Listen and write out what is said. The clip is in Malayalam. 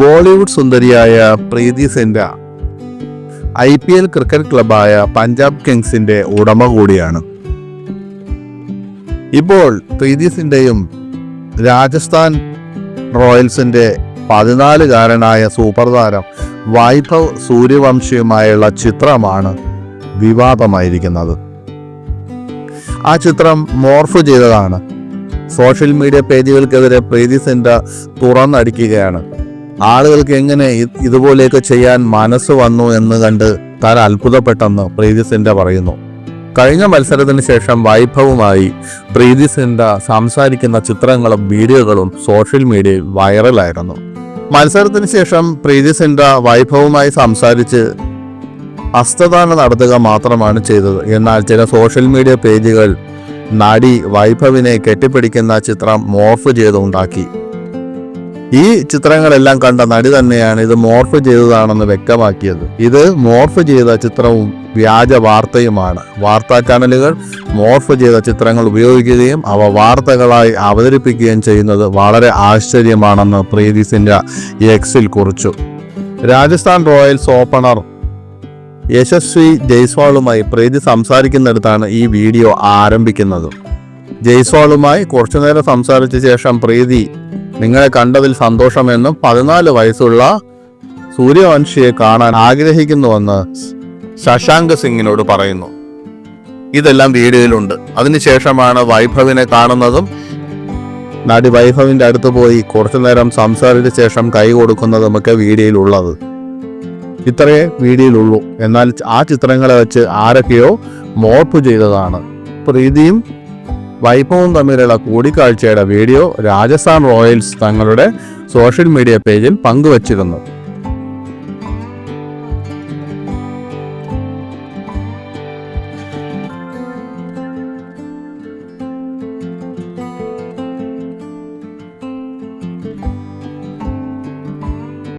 ബോളിവുഡ് സുന്ദരിയായ Preity Zinta I P L cricket ക്ലബായ പഞ്ചാബ് കിങ്സിന്റെ ഉടമ കൂടിയാണ്. ഇപ്പോൾ പ്രീതി സിൻഡയും രാജസ്ഥാൻ റോയൽസിന്റെ പതിനാലുകാരനായ സൂപ്പർ താരം വൈഭവ് സൂര്യവംശിയുമായുള്ള ചിത്രമാണ് വിവാദമായിരിക്കുന്നത്. ആ ചിത്രം മോർഫ് ചെയ്തതാണ്. സോഷ്യൽ മീഡിയ പേജുകൾക്കെതിരെ പ്രീതി സെൻഡ തുറന്നടിക്കുകയാണ്. ആളുകൾക്ക് എങ്ങനെ ഇതുപോലെയൊക്കെ ചെയ്യാൻ മനസ്സ് വന്നു എന്ന് കണ്ട് താൻ അത്ഭുതപ്പെട്ടെന്ന് പ്രീതി സിൻഡ പറയുന്നു. കഴിഞ്ഞ മത്സരത്തിന് ശേഷം വൈഭവുമായി പ്രീതി സിൻഡ സംസാരിക്കുന്ന ചിത്രങ്ങളും വീഡിയോകളും സോഷ്യൽ മീഡിയയിൽ വൈറലായിരുന്നു. മത്സരത്തിന് ശേഷം പ്രീതി സിൻഡ വൈഭവുമായി സംസാരിച്ച് ഹസ്തദാനം നടത്തുക മാത്രമാണ് ചെയ്തത്. എന്നാൽ ചില സോഷ്യൽ മീഡിയ പേജുകൾ നടി വൈഭവിനെ കെട്ടിപ്പിടിക്കുന്ന ചിത്രം മോർഫ് ചെയ്തുണ്ടാക്കി. ഈ ചിത്രങ്ങളെല്ലാം കണ്ട നടി തന്നെയാണ് ഇത് മോർഫ് ചെയ്തതാണെന്ന് വ്യക്തമാക്കിയത്. ഇത് മോർഫ് ചെയ്ത ചിത്രവും വ്യാജ വാർത്തയുമാണ്. വാർത്താ ചാനലുകൾ മോർഫ് ചെയ്ത ചിത്രങ്ങൾ ഉപയോഗിക്കുകയും അവ വാർത്തകളായി അവതരിപ്പിക്കുകയും ചെയ്യുന്നത് വളരെ ആശ്ചര്യമാണെന്ന് പ്രീതി സിൻഹ എക്സിൽ കുറിച്ചു. രാജസ്ഥാൻ റോയൽസ് ഓപ്പണർ യശസ്വി ജയ്സ്വാളുമായി പ്രീതി സംസാരിക്കുന്നിടത്താണ് ഈ വീഡിയോ ആരംഭിക്കുന്നത്. ജയ്സ്വാളുമായി കുറച്ചുനേരം സംസാരിച്ച ശേഷം പ്രീതി നിങ്ങളെ കണ്ടതിൽ സന്തോഷമെന്നും പതിനാല് വയസ്സുള്ള സൂര്യവംശിയെ കാണാൻ ആഗ്രഹിക്കുന്നുവെന്ന് ശശാങ്ക് സിംഗിനോട് പറയുന്നു. ഇതെല്ലാം വീഡിയോയിലുണ്ട്. അതിനുശേഷമാണ് വൈഭവിനെ കാണുന്നതും നടി വൈഭവിന്റെ അടുത്ത് പോയി കുറച്ചു നേരം സംസാരിച്ച ശേഷം കൈ കൊടുക്കുന്നതുമൊക്കെ വീഡിയോയിലുള്ളത്. ഇത്രയേ വീഡിയോയിലുള്ളൂ. എന്നാൽ ആ ചിത്രങ്ങളെ വെച്ച് ആരൊക്കെയോ മോർപ്പ് ചെയ്തതാണ്. പ്രീതിയും വൈഭവും തമ്മിലുള്ള കൂടിക്കാഴ്ചയുടെ വീഡിയോ രാജസ്ഥാൻ റോയൽസ് തങ്ങളുടെ സോഷ്യൽ മീഡിയ പേജിൽ പങ്കുവച്ചിരുന്നു.